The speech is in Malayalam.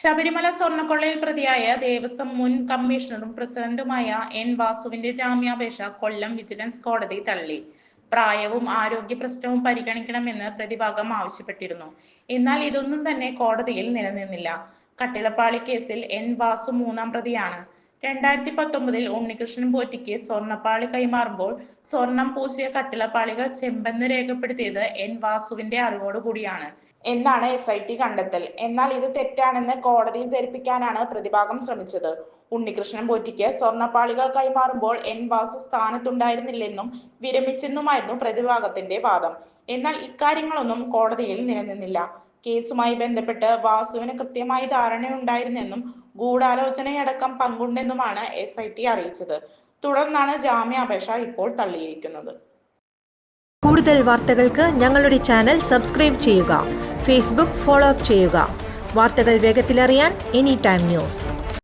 Sabarimala സ്വർണക്കൊള്ളയിൽ പ്രതിയായ ദേവസ്വം മുൻ കമ്മീഷണറും പ്രസിഡന്റുമായ എൻ വാസുവിന്റെ ജാമ്യാപേക്ഷ കൊല്ലം വിജിലൻസ് കോടതി തള്ളി. പ്രായവും ആരോഗ്യ പ്രശ്നവും പരിഗണിക്കണമെന്ന് പ്രതിഭാഗം ആവശ്യപ്പെട്ടിരുന്നു. എന്നാൽ ഇതൊന്നും തന്നെ കോടതിയിൽ നിലനിന്നില്ല. കട്ടിളപ്പാളി കേസിൽ എൻ വാസു മൂന്നാം പ്രതിയാണ്. രണ്ടായിരത്തി പത്തൊമ്പതിൽ ഉണ്ണികൃഷ്ണൻ പോറ്റിക്ക് സ്വർണപ്പാളി കൈമാറുമ്പോൾ സ്വർണം പൂശിയ കട്ടിളപ്പാളികൾ ചെമ്പെന്ന് രേഖപ്പെടുത്തിയത് എൻ വാസുവിന്റെ അറിവോടുകൂടിയാണ് എന്നാണ് എസ് ഐ ടി കണ്ടെത്തൽ. എന്നാൽ ഇത് തെറ്റാണെന്ന് കോടതിയിൽ ധരിപ്പിക്കാനാണ് പ്രതിഭാഗം ശ്രമിച്ചത്. ഉണ്ണികൃഷ്ണൻ പോറ്റിക്ക് സ്വർണപ്പാളികൾ കൈമാറുമ്പോൾ എൻ വാസു സ്ഥാനത്തുണ്ടായിരുന്നില്ലെന്നും വിരമിച്ചെന്നുമായിരുന്നു പ്രതിഭാഗത്തിന്റെ വാദം. എന്നാൽ ഇക്കാര്യങ്ങളൊന്നും കോടതിയിൽ നിലനിന്നില്ല. കേസുമായി ബന്ധപ്പെട്ട് വാസുവിന് കൃത്യമായി ധാരണയുണ്ടായിരുന്നെന്നും ഗൂഢാലോചനയടക്കം പങ്കുണ്ടെന്നുമാണ് എസ് ഐ ടി അറിയിച്ചത്. തുടർന്നാണ് ജാമ്യാപേക്ഷ ഇപ്പോൾ തള്ളിയിരിക്കുന്നത്. കൂടുതൽ വാർത്തകൾക്ക് ഞങ്ങളുടെ ചാനൽ സബ്സ്ക്രൈബ് ചെയ്യുക ഫേസ്ബുക്ക് ഫോളോ അപ്പ് ചെയ്യുക. വാർത്തകൾ വേഗത്തിലറിയാൻ എനി ടൈം ന്യൂസ്